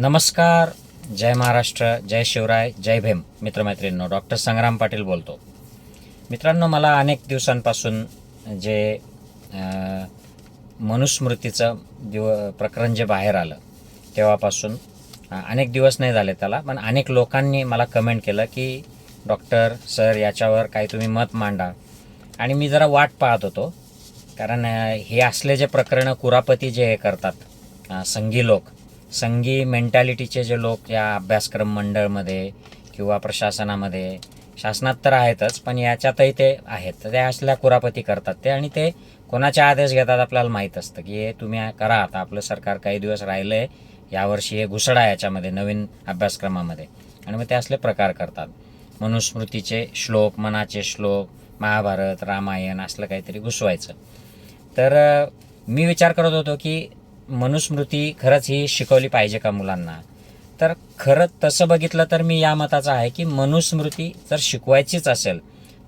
नमस्कार जय महाराष्ट्र जय शिवराय जय भीम. मित्रमैत्रिणींनो डॉक्टर संग्राम पाटील बोलतो. मित्रांनो मला अनेक दिवसांपासून जे मनुस्मृतीचं दिव प्रकरण जे बाहेर आलं तेव्हापासून अनेक दिवस नाही झाले त्याला पण अनेक लोकांनी मला कमेंट केलं की डॉक्टर सर याच्यावर काही तुम्ही मत मांडा. आणि मी जरा वाट पाहत होतो कारण हे असले जे प्रकरणं कुरापती जे हे करतात संघी लोक संघी मेंटॅलिटीचे जे लोक या अभ्यासक्रम मंडळमध्ये किंवा प्रशासनामध्ये शासनात तर आहेतच पण याच्यातही ते आहेत. तर ते असल्या कुरापती करतात ते आणि ते कोणाचे आदेश घेतात आपल्याला माहीत असतं की हे तुम्ही करा आता आपलं सरकार काही दिवस राहिलं आहे यावर्षी हे घुसडा याच्यामध्ये नवीन अभ्यासक्रमामध्ये. आणि मग ते असले प्रकार करतात. मनुस्मृतीचे श्लोक मनाचे श्लोक महाभारत रामायण असलं काहीतरी घुसवायचं. तर मी विचार करत होतो की मनुस्मृती खरंच ही शिकवली पाहिजे का मुलांना? तर खरं तसं बघितलं तर मी या मताचा आहे की मनुस्मृती जर शिकवायचीच असेल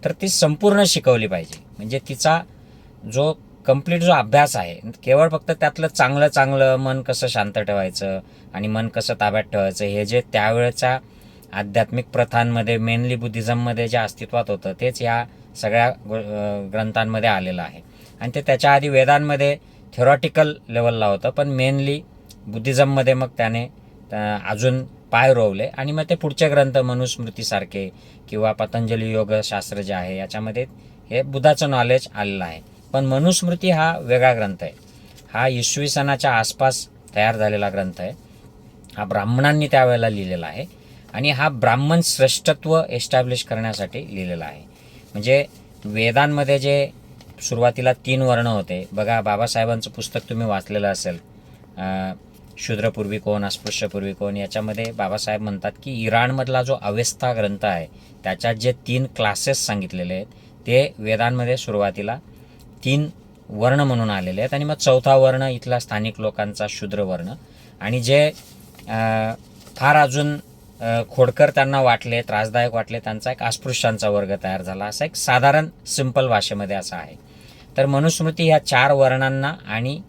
तर ती संपूर्ण शिकवली पाहिजे. म्हणजे तिचा जो कंप्लीट जो अभ्यास आहे केवळ फक्त त्यातलं चांगलं चांगलं मन कसं शांत ठेवायचं आणि मन कसं ताब्यात ठेवायचं हे जे त्यावेळच्या आध्यात्मिक प्रथांमध्ये मेनली बुद्धिझममध्ये जे अस्तित्वात होतं तेच ह्या सगळ्या ग्रंथांमध्ये आलेलं आहे. आणि ते त्याच्या आधी वेदांमध्ये थेरॉटिकल लेवलला होतं पण मेनली बुद्धिझममध्ये मग त्याने अजून पाय रोवले. आणि मग ते पुढचे ग्रंथ मनुस्मृतीसारखे किंवा पतंजली योगशास्त्र जे आहे याच्यामध्ये हे बुद्धाचं नॉलेज आलेलं आहे. पण मनुस्मृती हा वेगळा ग्रंथ आहे. हा इसवी सणाच्या आसपास तयार झालेला ग्रंथ आहे. हा ब्राह्मणांनी त्यावेळेला लिहिलेला आहे. आणि हा ब्राह्मण श्रेष्ठत्व एस्टॅब्लिश करण्यासाठी लिहिलेला आहे. म्हणजे वेदांमध्ये जे सुरुवातीला तीन वर्ण होते. बघा बाबासाहेबांचं पुस्तक तुम्ही वाचलेलं असेल. शूद्रपूर्वी कोण अस्पृश्यपूर्वी कोण याच्यामध्ये बाबासाहेब म्हणतात की इराणमधला जो अवेस्था ग्रंथ आहे त्याच्यात जे तीन क्लासेस सांगितलेले आहेत ते वेदांमध्ये सुरुवातीला तीन वर्ण म्हणून आलेले आहेत आणि मग चौथा वर्ण इथला स्थानिक लोकांचा शूद्र वर्ण. आणि जे फार अजून खोडकर त्यांना वाटले त्रासदायक वाटले त्यांचा एक अस्पृश्यांचा वर्ग तयार झाला. असा एक साधारण सिंपल भाषेमध्ये असा आहे. तर मनुस्मृती ह्या चार वर्णांना आणि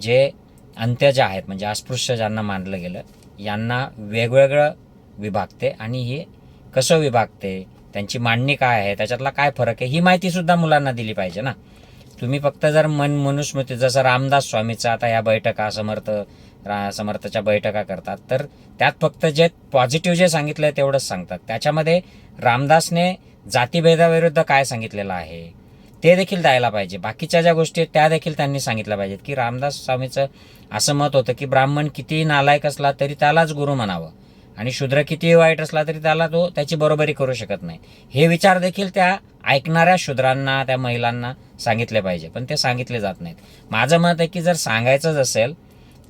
जे अंत्य जे आहेत म्हणजे अस्पृश्य ज्यांना मानलं गेलं यांना वेगवेगळं विभागते आणि हे कसं विभागते त्यांची मांडणी काय आहे त्याच्यातला काय फरक आहे ही माहितीसुद्धा मुलांना दिली पाहिजे ना. तुम्ही फक्त जर मन मनुस्मृती जसं रामदास स्वामीचं आता ह्या बैठका समर्थ रा समर्थच्या बैठका करतात तर त्यात फक्त जे पॉझिटिव्ह जे सांगितलं आहे तेवढंच सांगतात. त्याच्यामध्ये रामदासने जातीभेदाविरुद्ध काय सांगितलेलं आहे? ते देखील द्यायला पाहिजे. बाकीच्या ज्या गोष्टी आहेत त्या देखील त्यांनी सांगितल्या पाहिजेत की रामदास स्वामीचं असं मत होतं की ब्राह्मण कितीही नालायक असला तरी त्यालाच गुरु म्हणावं. आणि शूद्र कितीही वाईट असला तरी त्याला तो त्याची बरोबरी करू शकत नाही. हे विचार देखील त्या ऐकणाऱ्या शूद्रांना त्या महिलांना सांगितले पाहिजे. पण ते सांगितले जात नाहीत. माझं मत आहे की जर सांगायचंच असेल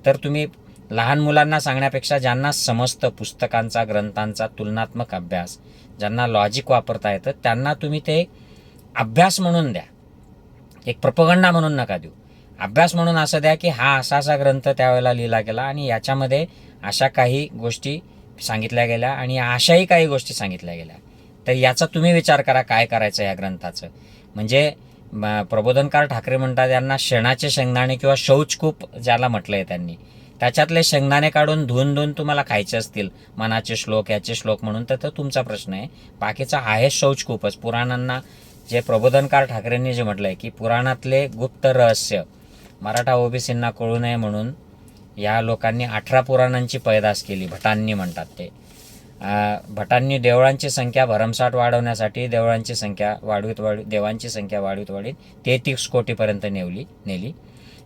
तर तुम्ही लहान मुलांना सांगण्यापेक्षा ज्यांना समजतं पुस्तकांचा ग्रंथांचा तुलनात्मक अभ्यास ज्यांना लॉजिक वापरता येतं त्यांना तुम्ही ते अभ्यास म्हणून द्या. एक प्रपगंडा म्हणून नका देऊ. अभ्यास म्हणून असं द्या की हा असा असा ग्रंथ त्यावेळेला लिहिला गेला आणि याच्यामध्ये अशा काही गोष्टी सांगितल्या गेल्या आणि अशाही काही गोष्टी सांगितल्या गेल्या. तर याचा तुम्ही विचार करा काय करायचं या ग्रंथाचं. म्हणजे प्रबोधनकार ठाकरे म्हणतात यांना शेणाचे शेंगदाणे किंवा शौचकूप ज्याला म्हटलं आहे त्यांनी त्याच्यातले शेंगदाणे काढून धुवून धुवून तुम्हाला खायचे असतील मनाचे श्लोक याचे श्लोक म्हणून तर तो तुमचा प्रश्न आहे. बाकीचा आहे शौचकूपच पुराणांना जे प्रबोधनकार ठाकरेंनी जे म्हटलंय की पुराणातले गुप्त रहस्य मराठा ओबीसींना कळू नये म्हणून या लोकांनी अठरा पुराणांची पैदास केली भटांनी म्हणतात ते. भटांनी देवळांची संख्या भरमसाठ वाढवण्यासाठी देवळांची संख्या वाढवीत वाढ देवांची संख्या वाढवीत वाढीत तेहतीस कोटीपर्यंत नेवली नेली.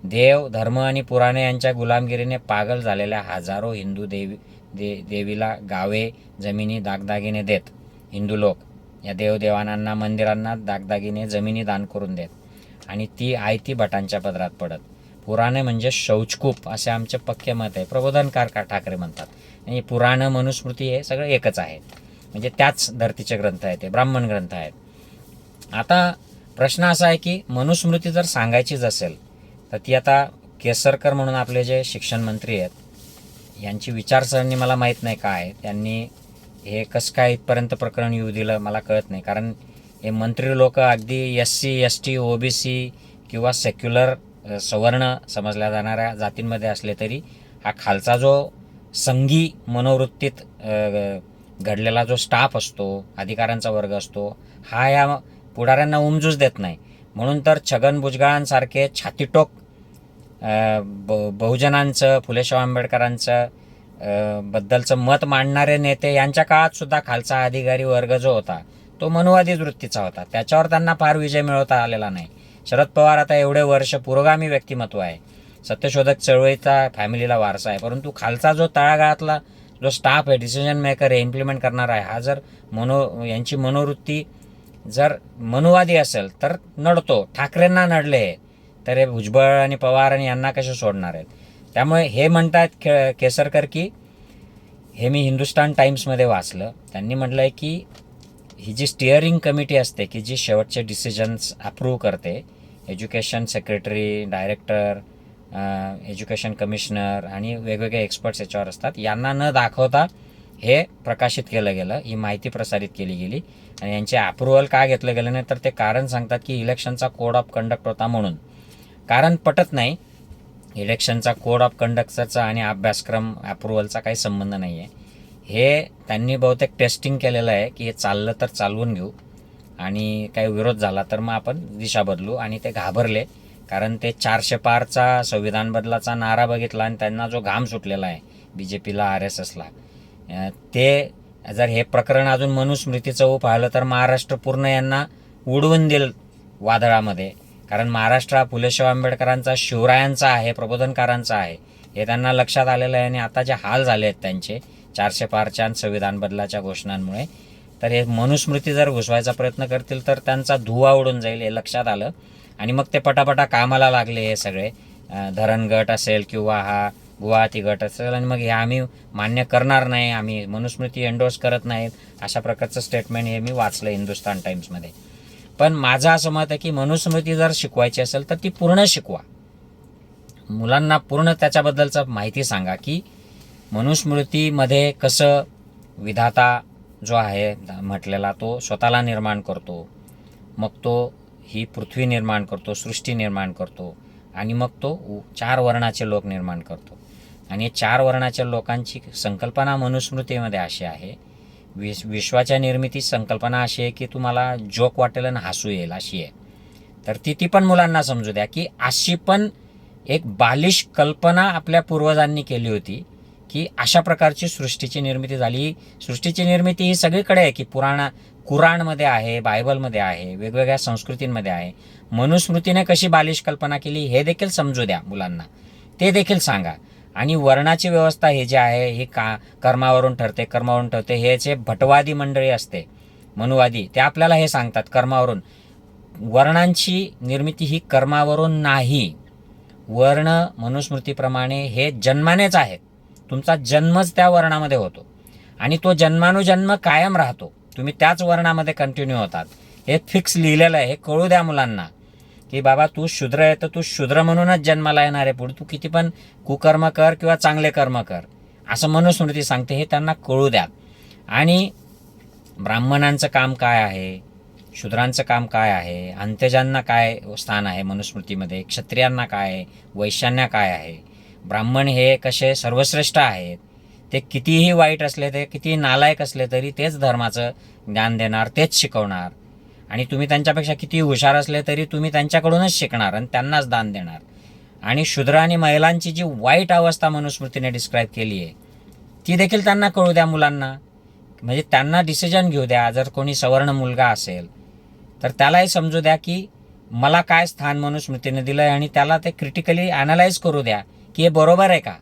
देव धर्म आणि पुराणे यांच्या गुलामगिरीने पागल झालेल्या हजारो हिंदू देवी दे देवीला गावे जमिनी दागदागिने देत हिंदू लोक. या देवदेवानांना मंदिरांना दागदागिने जमिनी दान करून देत. आणि ती आयती भटांच्या पदरात पडत. पुराणे म्हणजे शौचकूप असे आमचे पक्के मत आहे. प्रबोधनकार का ठाकरे म्हणतात. आणि पुराणं मनुस्मृती हे सगळं एकच आहे. म्हणजे त्याच धर्तीचे ग्रंथ आहेत ते ब्राह्मण ग्रंथ आहेत. आता प्रश्न असा आहे की मनुस्मृती जर सांगायचीच असेल तर ती आता केसरकर म्हणून आपले जे शिक्षण मंत्री आहेत यांची विचारसरणी मला माहीत नाही काय त्यांनी हे कसं काय इथपर्यंत प्रकरण येऊ दिलं मला कळत नाही. कारण हे मंत्री लोक अगदी S C S T O B C किंवा सेक्युलर सवर्ण समजल्या जाणाऱ्या जातींमध्ये असले तरी हा खालचा जो संघी मनोवृत्तीत घडलेला जो स्टाफ असतो अधिकाऱ्यांचा वर्ग असतो हा या पुढाऱ्यांना उमजूच देत नाही. म्हणून तर छगन भुजबळांसारखे छातीटोक ब बहुजनांचं फुलेशाह आंबेडकरांचं बद्दलचं मत मांडणारे नेते यांच्या काळात सुद्धा खालचा अधिकारी वर्ग जो होता तो मनुवादी वृत्तीचा होता. त्याच्यावर त्यांना फार विजय मिळवता आलेला नाही. शरद पवार आता एवढे वर्ष पुरोगामी व्यक्तिमत्व आहे. सत्यशोधक चळवळीचा फॅमिलीला वारसा आहे. परंतु खालचा जो तळागाळातला जो स्टाफ आहे डिसिजन मेकर आहे इम्प्लिमेंट करणारा आहे हा जर मनो यांची मनोवृत्ती जर मनुवादी असेल तर नडतो. ठाकरेंना नडले तर हे भुजबळ आणि पवार आणि यांना कसे सोडणार आहेत? त्यामुळे हे म्हणतात खे केसरकर की हे मी हिंदुस्तान टाईम्समध्ये वाचलं. त्यांनी म्हटलं आहे की ही जी स्टिअरिंग कमिटी असते की जी शेवटचे डिसिजन्स अप्रूव्ह करते education secretary director education commissioner आणि वेगवेगळे एक्सपर्ट्स याच्यावर असतात. यांना न दाखवता हे प्रकाशित केलं गेलं ही माहिती प्रसारित केली गेली. आणि यांचे अप्रुव्हल का घेतलं गेलं नाही तर ते कारण सांगतात की इलेक्शनचा कोड ऑफ कंडक्ट होता म्हणून. कारण पटत नाही इलेक्शनचा कोड ऑफ कंडक्टरचा आणि अभ्यासक्रम अप्रुव्हलचा काही संबंध नाही आहे हे त्यांनी बहुतेक टेस्टिंग केलेलं आहे की हे चाललं तर चालवून घेऊ आणि काही विरोध झाला तर मग आपण दिशा बदलू आणि ते घाबरले कारण ते चारशे पारचा संविधान बदलाचा नारा बघितला आणि त्यांना जो घाम सुटलेला आहे बी जे पीला आर एस एसला. ते जर हे प्रकरण अजून मनुस्मृतीचं पाहिलं तर महाराष्ट्र पूर्ण यांना उडवून देईल वादळामध्ये. कारण महाराष्ट्र हा फुलेशाह आंबेडकरांचा शिवरायांचा आहे प्रबोधनकारांचा आहे. हे त्यांना लक्षात आलेलं आहे आणि आता जे हाल झाले आहेत त्यांचे चारशे पारच्या संविधान बदलाच्या घोषणांमुळे तर हे मनुस्मृती जर घुसवायचा प्रयत्न करतील तर त्यांचा धुवा उडून जाईल हे लक्षात आलं. आणि मग ते पटापटा कामाला लागले हे सगळे. धरण गट असेल किंवा हा गुवाहाटी गट असेल आणि मग हे आम्ही मान्य करणार नाही आम्ही मनुस्मृती एंडोर्स करत नाहीत अशा प्रकारचं स्टेटमेंट हे मी वाचलं हिंदुस्तान टाइम्समध्ये पण माझं असं मत आहे की मनुस्मृती जर शिकवायची असेल तर ती पूर्ण शिकवा. मुलांना पूर्ण त्याच्याबद्दलचं माहिती सांगा की मनुस्मृतीमध्ये कसं विधाता जो आहे म्हटलेला तो स्वतःला निर्माण करतो. मग तो ही पृथ्वी निर्माण करतो सृष्टी निर्माण करतो आणि मग तो उ- चार वर्णाचे लोक निर्माण करतो. आणि चार वर्णाच्या लोकांची संकल्पना मनुस्मृतीमध्ये अशी आहे विश विश्वाच्या निर्मिती संकल्पना अशी आहे की तुम्हाला जोक वाटेल आणि हसू येईल अशी आहे. तर ती ती पण मुलांना समजू द्या की अशी पण एक बालिश कल्पना आपल्या पूर्वजांनी केली होती की अशा प्रकारची सृष्टीची निर्मिती झाली. सृष्टीची निर्मिती ही सगळीकडे आहे की पुराणा कुराणमध्ये आहे बायबलमध्ये आहे वेगवेगळ्या संस्कृतींमध्ये आहे. मनुस्मृतीने कशी बालिश कल्पना केली हे देखील समजू द्या मुलांना. ते देखील सांगा. आणि वर्णाची व्यवस्था हे जे आहे हे का कर्मावरून ठरते कर्मावरून ठरते हे जे भटवादी मंडळी असते मनुवादी ते आपल्याला हे सांगतात कर्मावरून. वर्णांची निर्मिती ही कर्मावरून नाही. वर्ण मनुस्मृतीप्रमाणे हे जन्मानेच आहेत. तुमचा जन्मच त्या वर्णामध्ये होतो. आणि तो जन्मानुजन्म कायम राहतो. तुम्ही त्याच वर्णामध्ये कंटिन्यू होतात. हे फिक्स लिहिलेलं आहे हे कळू द्या मुलांना. की बाबा तू शूद्र आहे तर तू शूद्र म्हणूनच जन्माला येणार आहे पुढे. तू किती पण कुकर्म कर किंवा चांगले कर्म कर. असं मनुस्मृती सांगते हे त्यांना कळू द्या. आणि ब्राह्मणांचं काम काय आहे? शूद्रांचं काम काय आहे? अंत्यजांना काय स्थान आहे मनुस्मृतीमध्ये? क्षत्रियांना काय आहे? वैश्यांना काय आहे? ब्राह्मण हे कसे सर्वश्रेष्ठ आहेत? ते कितीही वाईट असले ते कितीही नालायक असले तरी तेच धर्माचं ज्ञान देणार तेच शिकवणार. आणि तुम्ही त्यांच्यापेक्षा किती हुशार असले तरी तुम्ही त्यांच्याकडूनच शिकणार आणि त्यांनाच दान देणार. आणि शूद्र आणि महिलांची जी वाईट अवस्था मनुस्मृतीने डिस्क्राईब केली आहे ती देखील त्यांना कळू द्या मुलांना. म्हणजे त्यांना डिसिजन घेऊ द्या जर कोणी सवर्ण मुलगा असेल तर त्यालाही समजू द्या की मला काय स्थान मनुस्मृतीने दिलं आहे आणि त्याला ते क्रिटिकली ॲनालाइज करू द्या की हे बरोबर आहे का?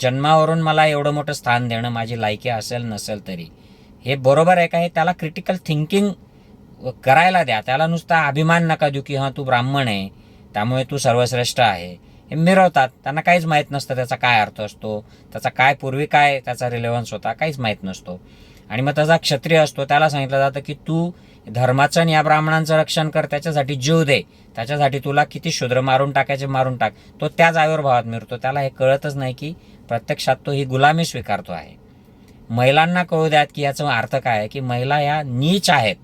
जन्मावरून मला एवढं मोठं स्थान देणं माझी लायकी असेल नसेल तरी हे बरोबर आहे का? हे त्याला क्रिटिकल थिंकिंग करायला द्या. त्याला नुसता अभिमान नका देऊ की हां तू ब्राह्मण आहे त्यामुळे तू सर्वश्रेष्ठ आहे. हे मिरवतात. त्यांना काहीच माहीत नसतं त्याचा काय अर्थ असतो त्याचा काय पूर्वी काय त्याचा रिलेव्हन्स होता काहीच माहीत नसतो. आणि मग त्याचा क्षत्रिय असतो त्याला सांगितलं जातं की तू धर्माचं आणि या ब्राह्मणांचं रक्षण कर त्याच्यासाठी जीव दे. त्याच्यासाठी तुला किती शूद्र मारून टाकायचे मारून टाक. तो त्याच भावात मिळतो त्याला हे कळतच नाही की प्रत्यक्षात तो ही गुलामी स्वीकारतो आहे. महिलांना कळू द्यात की याचा अर्थ काय आहे की महिला या नीच आहेत.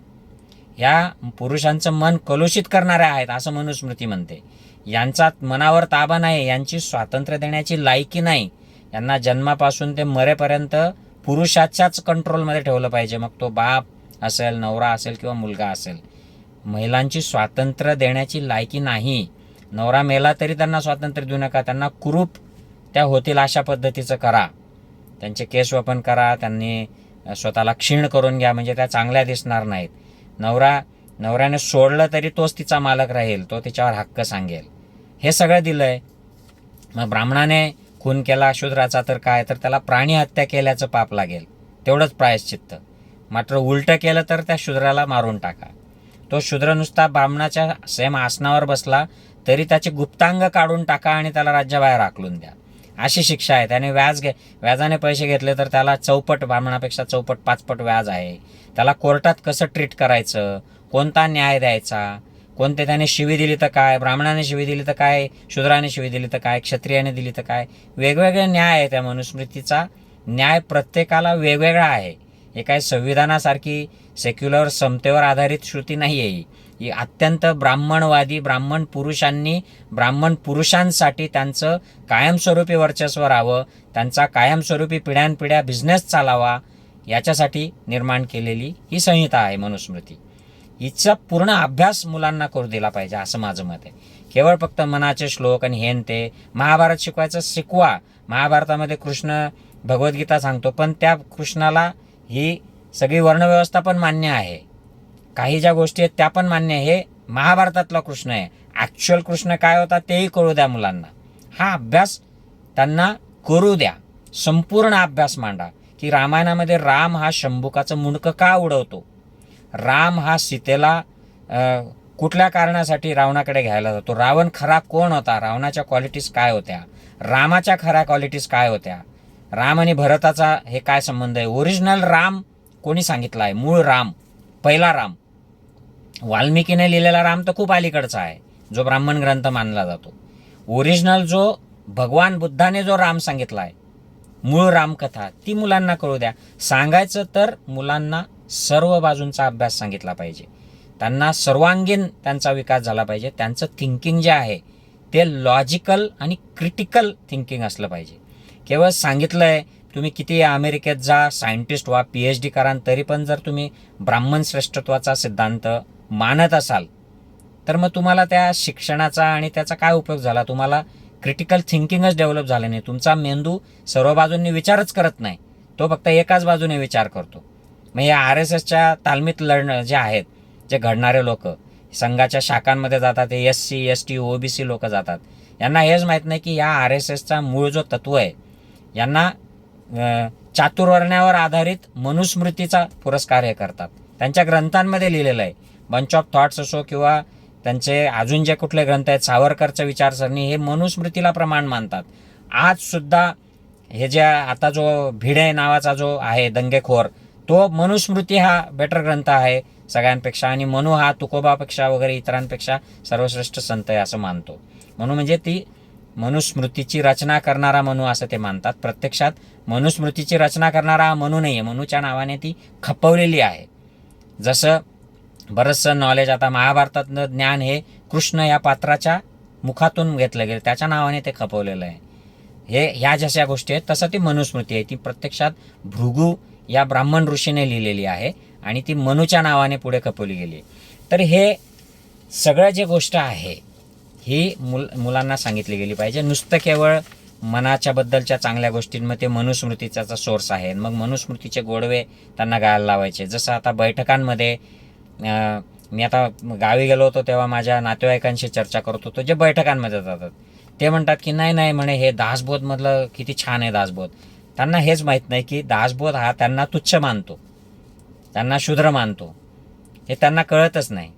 ह्या पुरुषांचं मन कलुषित करणाऱ्या आहेत असं मनुस्मृती म्हणते. यांचा मनावर ताबा नाही यांची स्वातंत्र्य देण्याची लायकी नाही. यांना जन्मापासून ते मरेपर्यंत पुरुषाच्याच कंट्रोलमध्ये ठेवलं पाहिजे. मग तो बाप असेल नवरा असेल किंवा मुलगा असेल महिलांची स्वातंत्र्य देण्याची लायकी नाही. नवरा मेला तरी त्यांना स्वातंत्र्य देऊ नका त्यांना कुरूप त्या होतील अशा पद्धतीचं करा. त्यांचे केस वपन करा त्यांनी स्वतःला क्षीण करून घ्या म्हणजे त्या चांगल्या दिसणार नाहीत. नवरा नवऱ्याने सोडलं तरी तोच तिचा मालक राहील तो तिच्यावर हक्क सांगेल. हे सगळं दिलं आहे मग ब्राह्मणाने खून केला शूद्राचा तर काय तर त्याला प्राणी हत्या केल्याचं पाप लागेल. तेवढंच प्रायश्चित्त. मात्र उलटं केलं तर त्या शूद्राला मारून टाका. तो शूद्र नुसता ब्राह्मणाच्या सेम आसनावर बसला तरी त्याचे गुप्तांग काढून टाका आणि त्याला राज्याबाहेर आकलून द्या. अशी शिक्षा आहे. त्याने व्याज घे व्याजाने पैसे घेतले तर त्याला चौपट ब्राह्मणापेक्षा चौपट पाचपट व्याज आहे. त्याला कोर्टात कसं ट्रीट करायचं? कोणता न्याय द्यायचा? कोणते त्याने शिवी दिली तर काय? ब्राह्मणाने शिवी दिली तर काय? शूद्राने शिवी दिली तर काय? क्षत्रियाने दिली तर काय? वेगवेगळे न्याय आहे त्या मनुस्मृतीचा. न्याय प्रत्येकाला वेगवेगळा आहे. हे काय संविधानासारखी सेक्युलर समतेवर आधारित श्रुती नाही आहे ही. अत्यंत ब्राह्मणवादी ब्राह्मण पुरुषांनी ब्राह्मण पुरुषांसाठी त्यांचं कायमस्वरूपी वर्चस्व राहावं त्यांचा कायमस्वरूपी पिढ्यानपिढ्या बिझनेस चालावा याच्यासाठी निर्माण केलेली ही संहिता आहे मनुस्मृती. हिचा पूर्ण अभ्यास मुलांना करू दिला पाहिजे असं माझं मत आहे. केवळ फक्त मनाचे श्लोक आणि हेन ते महाभारत शिकवायचं शिकवा. महाभारतामध्ये कृष्ण भगवद्गीता सांगतो पण त्या कृष्णाला ही सगळी वर्णव्यवस्था पण मान्य आहे. काही ज्या गोष्टी आहेत त्या पण मान्य आहे. हे महाभारतातला कृष्ण आहे. ॲक्च्युअल कृष्ण काय होता तेही कळू द्या मुलांना. हा अभ्यास त्यांना करू द्या. संपूर्ण अभ्यास मांडा. की रामायणामध्ये राम हा शंभुकाचं मुंडकं का उडवतो? राम हा सीतेला कुठल्या कारणासाठी रावणाकडे घ्यायला जातो? रावण खरा कोण होता? रावणाच्या क्वालिटीज काय होत्या? रामाच्या खऱ्या क्वालिटीज काय होत्या? राम आणि भरताचा हे काय संबंध आहे? ओरिजिनल राम कोणी सांगितला आहे? मूळ राम. पहिला राम. वाल्मिकीने लिहिलेला राम तर खूप अलीकडचा आहे जो ब्राह्मण ग्रंथ मानला जातो. ओरिजिनल जो भगवान बुद्धाने जो राम सांगितला आहे मूळ रामकथा ती मुलांना कळू द्या. सांगायचं तर मुलांना सर्व बाजूंचा अभ्यास सांगितला पाहिजे. त्यांना सर्वांगीण त्यांचा विकास झाला पाहिजे. त्यांचं थिंकिंग जे आहे ते लॉजिकल आणि क्रिटिकल थिंकिंग असलं पाहिजे. केवळ सांगितलं आहे तुम्ही किती अमेरिकेत जा सायंटिस्ट व्हा पी एच डी करा तरी पण जर तुम्ही ब्राह्मण श्रेष्ठत्वाचा सिद्धांत मानत असाल तर मग तुम्हाला त्या शिक्षणाचा आणि त्याचा काय उपयोग झाला? तुम्हाला क्रिटिकल थिंकिंगच डेव्हलप झालं नाही. तुमचा मेंदू सर्व बाजूंनी विचारच करत नाही. तो फक्त एकाच बाजूने विचार करतो. मग या आर एस एसच्या तालमीत लढणं जे आहेत जे घडणारे लोक संघाच्या शाखांमध्ये जातात ते S C S T O B C लोक जातात. यांना हेच माहीत नाही की या आर एस एसचा मूळ जो तत्व आहे यांना चातुर्वर्ण्यावर आधारित मनुस्मृतीचा पुरस्कार हे करतात. त्यांच्या ग्रंथांमध्ये लिहिलेलं आहे बंच ऑफ थॉट्स असो किंवा त्यांचे अजून जे कुठले ग्रंथ आहेत सावरकरचं विचारसरणी हे मनुस्मृतीला प्रमाण मानतात. आजसुद्धा हे जे आता जो भिडे नावाचा जो आहे दंगेखोर तो मनुस्मृती हा बेटर ग्रंथ आहे सगळ्यांपेक्षा आणि मनु हा तुकोबापेक्षा वगैरे इतरांपेक्षा सर्वश्रेष्ठ संत आहे असं मानतो. म्हणून म्हणजे ती मनुस्मृतीची रचना करणारा मनू असं ते मानतात. प्रत्यक्षात मनुस्मृतीची रचना करणारा हा मनु नाही आहे मनूच्या नावाने ती खपवलेली आहे. जसं बरंचसं नॉलेज आता महाभारतातलं ज्ञान हे कृष्ण या पात्राच्या मुखातून घेतलं गेलं. त्याच्या नावाने ते खपवलेलं आहे. हे ह्या जशा गोष्टी आहेत तसं ती मनुस्मृती आहे. ती प्रत्यक्षात भृगू या ब्राह्मण ऋषीने लिहिलेली आहे आणि ती मनूच्या नावाने पुढे खपवली गेली आहे. तर हे सगळं जे गोष्ट आहे ही मुल मुलांना सांगितली गेली पाहिजे. नुसतं केवळ मनाच्या बद्दलच्या चांगल्या गोष्टींमध्ये मनुस्मृतीचा सोर्स आहे मग मनुस्मृतीचे गोडवे त्यांना गायला लावायचे. जसं आता बैठकांमध्ये मी आता गावी गेलो होतो तेव्हा माझ्या नातेवाईकांशी चर्चा करत होतो जे बैठकांमध्ये जातात. ते म्हणतात की नाही नाही म्हणे हे दासबोधमधलं किती छान आहे दासबोध. त्यांना हेच माहीत नाही की दासबोध हा त्यांना तुच्छ मानतो. त्यांना शूद्र मानतो. हे त्यांना कळतच नाही.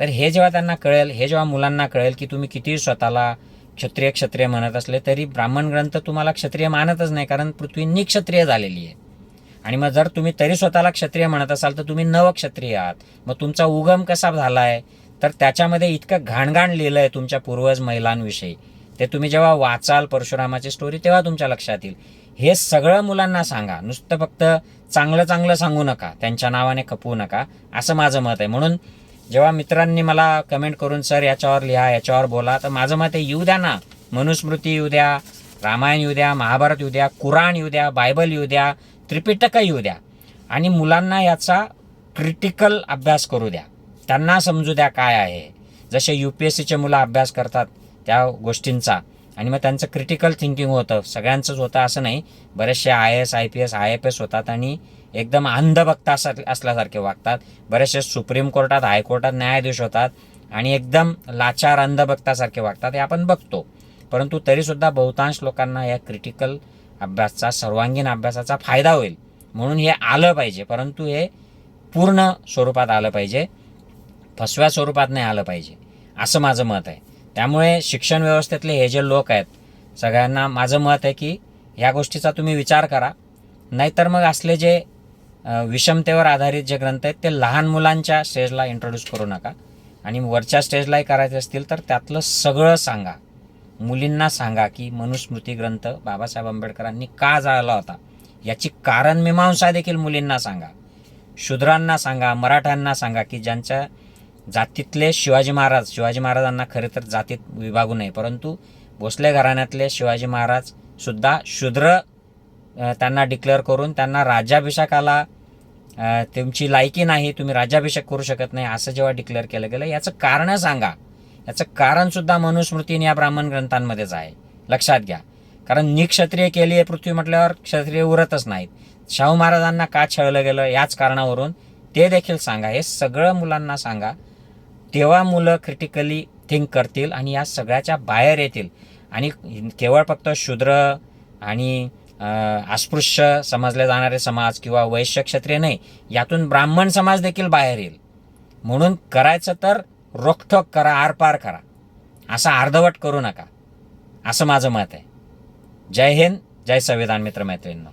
तर हे जेव्हा त्यांना कळेल हे जेव्हा मुलांना कळेल की तुम्ही किती स्वतःला क्षत्रिय क्षत्रिय म्हणत असले तरी ब्राह्मण ग्रंथ तुम्हाला क्षत्रिय मानतच नाही कारण पृथ्वी निक्षत्रिय झालेली आहे. आणि मग जर तुम्ही तरी स्वतःला क्षत्रिय म्हणत असाल तर तुम्ही नवक्षत्रिय आहात. मग तुमचा उगम कसा झाला आहे तर त्याच्यामध्ये इतकं घाणघाण लिहिलं आहे तुमच्या पूर्वज महिलांविषयी. ते तुम्ही जेव्हा वाचाल परशुरामाची स्टोरी तेव्हा तुमच्या लक्षात येईल. हे सगळं मुलांना सांगा. नुसतं फक्त चांगलं चांगलं सांगू नका. त्यांच्या नावाने खपवू नका. असं माझं मत आहे. म्हणून जेव्हा मित्रांनी मला कमेंट करून सर याच्यावर लिहा याच्यावर बोला तर माझं मत आहे येऊ द्या ना. मनुस्मृती येऊ द्या. रामायण येऊ द्या महाभारत येऊ द्या कुराण येऊ द्या बायबल येऊ द्या त्रिपिटकं येऊ द्या. आणि मुलांना याचा क्रिटिकल अभ्यास करू द्या. त्यांना समजू द्या काय आहे. जसे यू पी एस सीचे मुलं अभ्यास करतात त्या गोष्टींचा. आणि मग त्यांचं क्रिटिकल थिंकिंग होतं. सगळ्यांचंच होतं असं नाही. बरेचसे I S I P S I F S होतात आणि एकदम अंधभक्त असा असल्यासारखे वागतात. बरेचसे सुप्रीम कोर्टात हायकोर्टात न्यायाधीश होतात आणि एकदम लाचार अंधभक्तासारखे वागतात हे आपण बघतो. परंतु तरीसुद्धा बहुतांश लोकांना या क्रिटिकल अभ्यासचा सर्वांगीण अभ्यासाचा फायदा होईल. म्हणून हे आलं पाहिजे. परंतु हे पूर्ण स्वरूपात आलं पाहिजे. फसव्या स्वरूपात नाही आलं पाहिजे. असं माझं मत आहे. त्यामुळे शिक्षण व्यवस्थेतले हे जे लोक आहेत सगळ्यांना माझं मत आहे की ह्या गोष्टीचा तुम्ही विचार करा. नाहीतर मग असले जे विषमतेवर आधारित जे ग्रंथ आहेत ते लहान मुलांच्या स्टेजला इंट्रोड्यूस करू नका. आणि वरच्या स्टेजलाही करायचे असतील तर त्यातलं सगळं सांगा. मुलींना सांगा की मनुस्मृती ग्रंथ बाबासाहेब आंबेडकरांनी का जाळला होता? याची कारण मीमांसा देखील मुलींना सांगा. शूद्रांना सांगा मराठ्यांना सांगा की ज्यांच्या जातीतले शिवाजी महाराज शिवाजी महाराजांना खरे तर जातीत विभागू नये परंतु भोसले घराण्यातले शिवाजी महाराज सुद्धा शूद्र त्यांना डिक्लेअर करून त्यांना राज्याभिषेकाला तुमची लायकी नाही तुम्ही राज्याभिषेक करू शकत नाही असं जेव्हा डिक्लेअर केलं गेलं याचं कारण सांगा. याचं कारण सुद्धा मनुस्मृतीने या ब्राह्मण ग्रंथांमध्येच आहे. लक्षात घ्या. कारण निक्षत्रिय केली आहे पृथ्वी म्हटल्यावर क्षत्रिय उरतच नाहीत. शाहू महाराजांना का छळलं गेलं याच कारणावरून ते देखील सांगा. हे सगळं मुलांना सांगा. तेव्हा मुलं क्रिटिकली थिंक करतील आणि या सगळ्याच्या बाहेर येतील. आणि केवळ फक्त शूद्र आणि अस्पृश्य समजले जाणारे समाज किंवा वैश्य क्षत्रिय नाही यातून ब्राह्मण समाज देखील बाहेर येईल. म्हणून करायचं तर रोखठोक करा आरपार करा. असा अर्धवट करू नका. असं माझं मत आहे. जय हिंद जय संविधान मित्रमैत्रिणींनो